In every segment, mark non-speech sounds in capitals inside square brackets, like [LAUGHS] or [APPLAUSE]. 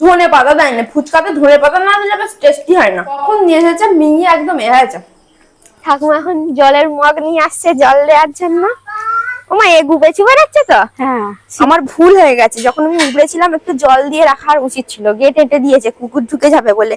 ধনে পাতা দেয় না ফুচকাতে ধনে পাতা না দিলে বেশ টেস্টি হয় না। কখন নিয়ে এসেছে মিঙি একদম এ হয়েছে। ঠাকুমা এখন জলের মগ নিয়ে আসছে জল দেওয়ার জন্য। ওমা এ গুবেছি বেড়াচ্ছে তো? হ্যাঁ। আমার ভুল হয়ে গেছে যখন আমি উবড়েছিলাম একটু জল দিয়ে রাখার উচিত ছিল। গেট এঁটে দিয়েছে কুকুর ঢুকে যাবে বলে।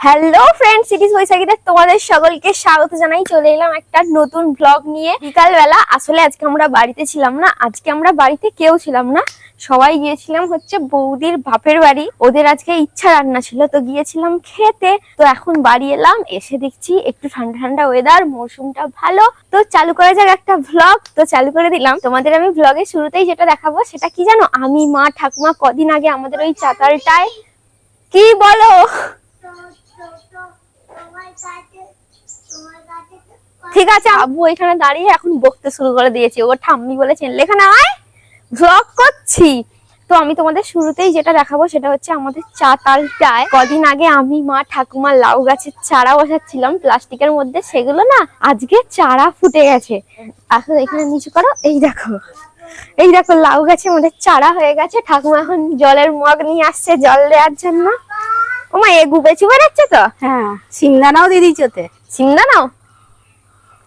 হ্যালো ফ্রেন্ড সিটিজ বৈশাখীতে তোমাদের সকলকে স্বাগত জানাই। চলে এলাম একটা নতুন ব্লগ নিয়ে। বিকাল বেলা আসলে আজকে আমরা বাড়িতে ছিলাম না। আজকে আমরা বাড়িতে কেউ ছিলাম না। সবাই গিয়েছিলাম হচ্ছে বৌদির বাপের বাড়ি। ওদের আজকে ইচ্ছা রান্না ছিল, তো গিয়েছিলাম খেতে। তো এখন বাড়ি এলাম, এসে দেখছি একটু ঠান্ডা ঠান্ডা ওয়েদার মৌসুমটা ভালো। তো চালু করা যাক একটা ভ্লগ তো চালু করে দিলাম। তোমাদের আমি ভ্লগের শুরুতেই যেটা দেখাবো, সেটা কি জানো? আমি, মা, ঠাকুমা কদিন আগে আমাদের ওই চাতালটায় কি বলো? ঠিক আছে আবু এখানে দাঁড়িয়ে এখন বকতে শুরু করে দিয়েছে। ও ঠাম্মি বলেছেন লেখানে আয়। ভ্লগ করছি। তো আমি তোমাদের শুরুতেই যেটা দেখাবো সেটা হচ্ছে আমাদের চাতালটায়। কদিন আগে আমি মা ঠাকুমা লাউ গাছের চারা বসাচ্ছিলাম প্লাস্টিকের মধ্যে সেগুলো না আজকে চারা ফুটে গেছে। আসলে এখানে নিচু করো এই দেখো। এই দেখো লাউ গাছে আমাদের চারা হয়ে গেছে। ঠাকুমা এখন জলের মগ নিয়ে আসছে জল দেওয়ার জন্য। ওমা এ গুবেছি বেড়াচ্ছে তো? হ্যাঁ সিমদানাও দিয়ে দিয়েছি ওতে সিমদা নাও?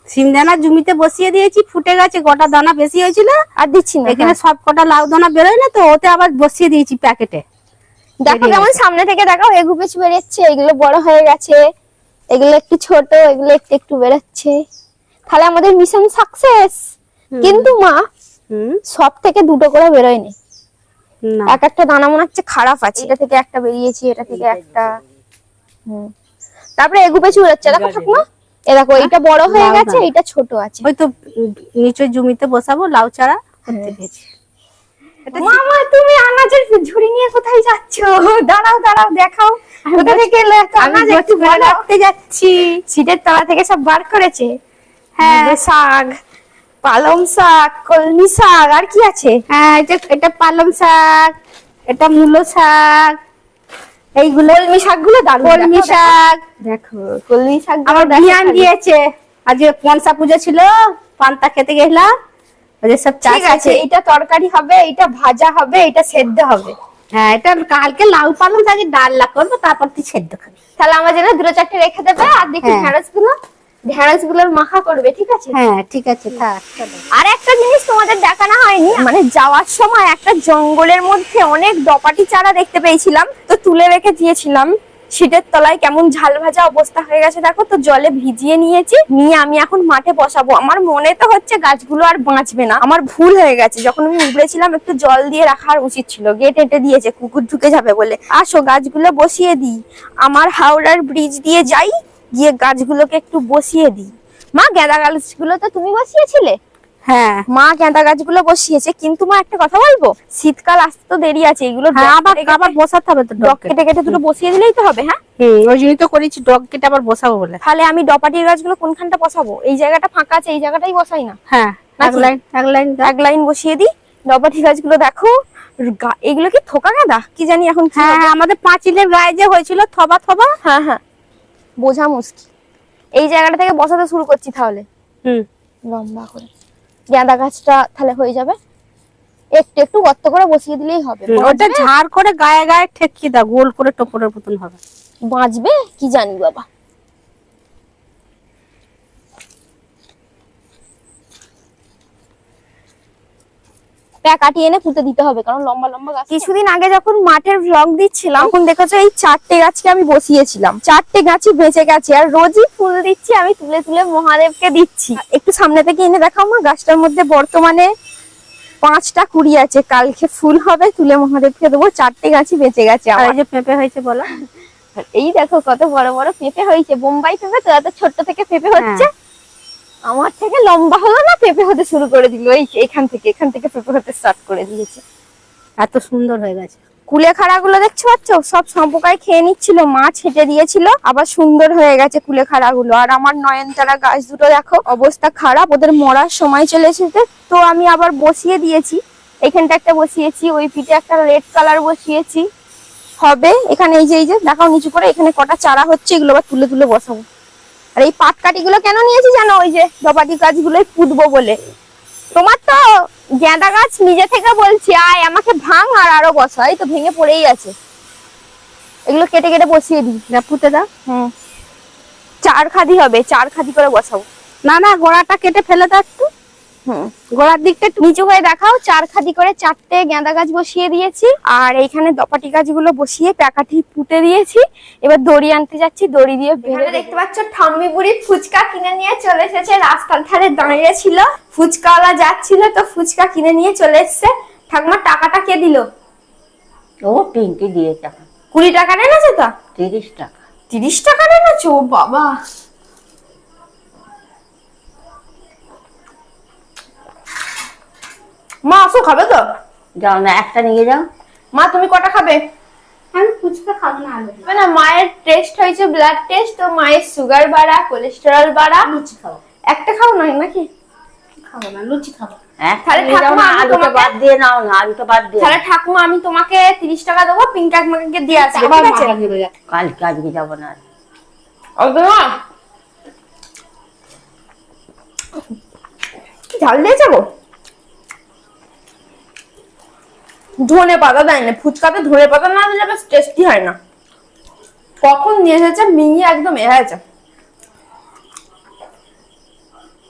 সিমদানা জমিতে বসিয়ে দিয়েছি ফুটে গেছে গোটা দানা বেশি হয়েছিল। আর দিচ্ছি না এখানে হ্যাঁ। সব কটা লাউ দানা বেরোয় না তো ওতে আবার বসিয়ে দিয়েছি প্যাকেটে। দেখো কেমন সামনে থেকে দেখাও এগু পেছু বেরোচ্ছে এগুলো বড় হয়ে গেছে এগুলো একটু ছোট এগুলো একটু একটু বেরোচ্ছে। তাহলে আমাদের মিশন সাকসেস কিন্তু মা হুম। সব থেকে দুটো করে বেরোয়নি। এক একটা দানা মনে হচ্ছে খারাপ আছে এটা থেকে একটা বেরিয়েছি এটা থেকে একটা। হুম। তারপরে এগু পেছু বেরোচ্ছে দেখো ঠাকুমা। এ দেখো এইটা বড় হয়ে গেছে দানা। এইটা ছোট আছে। ওই তো উম, নিচে জমিতে বসাবো লাউ চারা করতে মামা তুমি আনাজের ঝুড়ি নিয়ে কোথায় যাচ্ছ? দাঁড়াও দাঁড়াও দেখাও। কোথা থেকে আনাজ একটু। রাখতে যাচ্ছি। সিটের তলা থেকে সব বার করেছে? হ্যাঁ শাক পালং শাক কলমি শাক আর কি আছে? হ্যাঁ এটা এটা পালং শাক এটা মূলো শাক এইগুলো কলমি শাকগুলো দারুণ কলমি শাক। দেখো কলমি শাক আমার বিয়ান দিয়েছে। আজকে পনসা পূজা ছিল পান্তা খেতে গেলাম। ওদের সব ঠিক আছে এটা তরকারি হবে এটা ভাজা হবে এটা সেদ্ধ হবে। হ্যাঁ এটা কালকে লাউ পালং করব তারপর তুই সেদ্ধ খাবি। তাহলে আমার জন্য দুটো চারটে রেখে দেবে আর দেখি হ্যাঁ। ঢেঁড়সগুলো ঢেঁড়সগুলোর মাখা করবে ঠিক আছে? হ্যাঁ ঠিক আছে থাক। আর একটা জিনিস তোমাদের দেখানো হয়নি মানে যাওয়ার সময় একটা জঙ্গলের মধ্যে অনেক দপাটি চারা দেখতে পেয়েছিলাম তো তুলে রেখে দিয়েছিলাম। শীতের তলায় কেমন ঝাল ভাজা অবস্থা হয়ে গেছে দেখো তো জলে ভিজিয়ে নিয়েছি নিয়ে আমি এখন মাঠে বসাবো। আমার মনে তো হচ্ছে গাছগুলো আর বাঁচবে না। আমার ভুল হয়ে গেছে যখন আমি উবড়েছিলাম একটু জল দিয়ে রাখার উচিত ছিল গেট এঁটে দিয়েছে কুকুর ঢুকে যাবে বলে। আসো গাছগুলো বসিয়ে দিই। আমার হাওড়ার ব্রিজ দিয়ে যাই গিয়ে গাছগুলোকে একটু বসিয়ে দিই। মা গাঁদা গাছগুলো তো তুমি বসিয়েছিলে? হ্যাঁ। মা গাঁদা গাছগুলো বসিয়েছে কিন্তু মা একটা কথা বলব? শীতকাল আসতে তো দেরি আছে এগুলো হ্যাঁ আবার আবার বসাতে হবে তো ডগ কেটে কেটে দুটো বসিয়ে দিলেই তো হবে হ্যাঁ? ওই জন্যই তো করেছি ডগ কেটে আবার বসাবো বলে। তাহলে আমি ডপাটির গাছগুলো কোনখানটা বসাবো? এই জায়গাটা ফাঁকা আছে এই জায়গাটাই বসাই না। হ্যাঁ এক লাইন এক লাইন এক লাইন বসিয়ে দিই। ডপাটি গাছগুলো দেখো এগুলো কি থোকা গাঁদা? কি জানি এখন হ্যাঁ আমাদের পাঁচিলের গায়ে যে হয়েছিল থবা থবা। হ্যাঁ হ্যাঁ। বোঝা মুশকিল। এই জায়গাটা থেকে বসাতে শুরু করছি তাহলে। হুম। লম্বা করে। গাঁদা গাছটা তাহলে হয়ে যাবে। একটু একটু গর্ত করে বসিয়ে দিলেই হবে। ওটা ঝাড় করে গায়ে গায়ে ঠেকিয়ে দাও। গোল করে টোপরের মতন হবে। বাঁচবে? কি জানি বাবা। প্যা কাটিয়ে এনে পুঁতে দিতে হবে কারণ লম্বা লম্বা গাছ কিছুদিন আগে যখন মাঠের ভ্লগ দিচ্ছিলাম তখন দেখেছ এই চারটে গাছকে আমি বসিয়েছিলাম। চারটে গাছই বেঁচে গেছে আর রোজই ফুল দিচ্ছি আমি তুলে তুলে মহাদেবকে দিচ্ছি। একটু সামনে থেকে এনে দেখাও মা গাছটার মধ্যে বর্তমানে পাঁচটা কুড়ি আছে কালকে ফুল হবে তুলে মহাদেবকে দেবো চারটে গাছই বেঁচে গেছে আর এই যে পেঁপে হয়েছে বলো। এই দেখো কত বড় বড় পেঁপে হয়েছে বোম্বাই পেঁপে তো এত ছোট্ট থেকে পেঁপে হচ্ছে। আমার থেকে লম্বা হলো না, পেঁপে হতে শুরু করে দিল। এই এখান থেকে এখান থেকে পেঁপে হতে স্টার্ট করে দিয়েছে। এত সুন্দর হয়ে গেছে। কুলেখাড়া গুলো দেখছ পাচ্ছ? সব সম্পোকায় খেয়ে নিচ্ছিল, মাছ হেঁটে দিয়েছিল, আবার সুন্দর হয়ে গেছে কুলেখাড়া গুলো আর আমার নয়নতারা গাছ দুটো দেখো, অবস্থা খারাপ, ওদের মরার সময় চলে এসেছে। তো আমি আবার বসিয়ে দিয়েছি। এখানটা একটা বসিয়েছি, ওই পিঠে একটা রেড কালার বসিয়েছি। হবে, এখানে এই যে এই যে, দেখাও নিচু করে, এখানে কটা চারা হচ্ছে, এগুলো আবার তুলে তুলে বসাবো। আর এই পাটকাঠি গুলো কেন নিয়েছি জানো? ওই যে ধপাটি গাছগুলোই পুঁতবো বলে। তোমার তো গেঁদা গাছ নিজে থেকে বলছি আয় আমাকে ভাঙ আর আরও বসা এই তো ভেঙে পড়েই আছে। এগুলো কেটে কেটে বসিয়ে দিই। না পুঁতে দাও। হ্যাঁ চার খাদি হবে চার খাদি করে বসাবো। না না গোড়াটা কেটে ফেলে দাও একটু। হুম। গোড়ার দিকটা একটু নিচু হয়ে দেখাও। চার খাদি করে চারটে গেঁদা গাছ বসিয়ে দিয়েছি। আর এইখানে দপাটি গাছগুলো বসিয়ে প্যাকাঠি পুঁতে দিয়েছি। এবার দড়ি আনতে যাচ্ছি দড়ি দিয়ে বেঁধে দেখতে পাচ্ছ ঠাম্মি বুড়ি ফুচকা কিনে নিয়ে চলে এসেছে। রাস্তার ধারে দাঁড়িয়ে ছিল। ফুচকাওয়ালা যাচ্ছিল তো ফুচকা কিনে নিয়ে চলে এসেছে। ঠাকুমার টাকাটা কে দিল? ও পিঙ্কি দিয়েছে এখন কুড়ি টাকা নেছে তো? তিরিশ টাকা। তিরিশ টাকা নেছো ও বাবা! মা আসো খাবে তো? যাও না একটা নিয়ে যাও। মা তুমি কটা খাবে? আমি ফুচকা খাব না আলু না না মায়ের টেস্ট হয়েছে ব্লাড টেস্ট তো মায়ের সুগার বাড়া কোলেস্টেরল বাড়া। লুচি খাব। একটা খাও না নাকি? খাব না লুচি খাব। যাও ঠাকুমা, আমি তোমাকে- দিয়ে নাও না আলুটা বাদ দিয়ে। তাহলে ঠাকুমা আমি তোমাকে তিরিশ টাকা দেবো পিঙ্ক কাকিমাকে দিয়ে আসবে ঠিক আছে। কালকে আজকে যাব না ঝাল দিয়েছে গো ধনে পাতা দেয় না ফুচকাতে ধনে পাতা না দিলে বেশ টেস্টি হয় না। কখন নিয়ে এসেছে মিঙে একদম এ হয়েছে।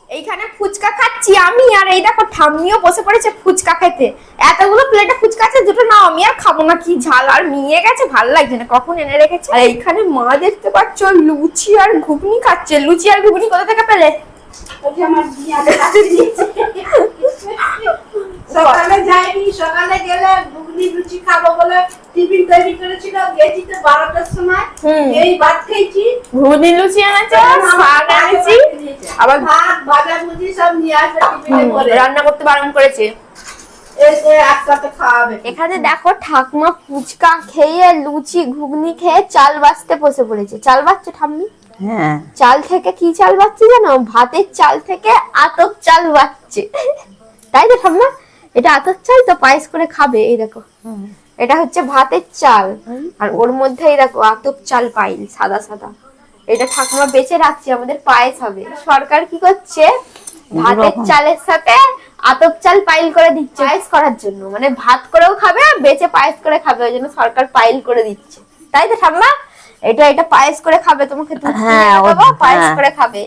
এইখানে ফুচকা খাচ্ছি আমি আর এই দেখো ঠাম্মিও বসে পড়েছে ফুচকা খেতে। এতগুলো প্লেটে ফুচকা আছে দুটো নাও আমি আর খাব না কি ঝাল। আর মিয়ে গেছে ভালো লাগছে না কখন এনে রেখেছে? আর এইখানে মা দেখতে পাচ্ছ লুচি আর ঘুগনি খাচ্ছে। লুচি আর ঘুগনি কোথা থেকে পেলে। [LAUGHS] সকালে যাইনি সকালে গেলে ঘুগনি লুচি খাব বলে টিফিন তৈরি করেছিল। গেছি তো বারোটার সময়। এই ভাত খেয়েছি। ঘুগনি লুচি শাক এনেছি আবার ভাত ভাজা ভুজি সব নিয়ে আসবে টিফিনে করে রান্না করতে বারণ করেছে। এখানে দেখো ঠাকুমা ফুচকা খেয়ে লুচি ঘুগনি খেয়ে চাল বাছতে বসে পড়েছে। চাল বাচ্ছে ঠাম্মি? হ্যাঁ। চাল থেকে কি চাল বাচ্ছে জানো? ভাতের চাল থেকে আতপ চাল বাচ্ছে। তাই তো ঠাম্মা? এটা আতপ চাল তো পায়েস করে খাবে এই দেখো। এটা হচ্ছে ভাতের চাল। আর ওর মধ্যে এই দেখো আতপ চাল পাইল সাদা সাদা। এটা ঠাকুমা বেঁচে রাখছে আমাদের পায়েস হবে। সরকার কি করছে? ভাতের চালের সাথে আতপ চাল পাইল করে দিচ্ছে পায়েস করার জন্য। মানে ভাত করেও খাবে আর বেঁচে পায়েস করে খাবে ওই জন্য সরকার পাইল করে দিচ্ছে। তাই তো ঠাকুমা? এটা এটা পায়েস করে খাবে তোমাকে হ্যাঁ, ও- পায়েস হ্যাঁ। করে খাবে।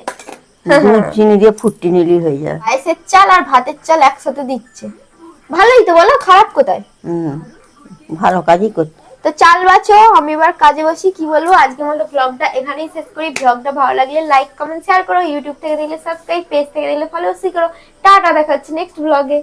চিনি দিয়ে ফুটি নিলি হয়ে যায়। পায়েসের চাল আর ভাতের চাল একসাথে দিচ্ছে। ভালোই তো বলো খারাপ কোথায়? হুম ভালো কাজই করছে তো চাল বাছো আমি এবার কাজে বসি কি বলব? আজকে মতো ব্লগটা এখানেই শেষ করি। ব্লগটা ভালো লাগলে লাইক কমেন্ট শেয়ার করো। ইউটিউব থেকে দিলে সাবস্ক্রাইব পেজ থেকে দিলে ফলো করো। টাটা দেখা হচ্ছে নেক্সট ব্লগে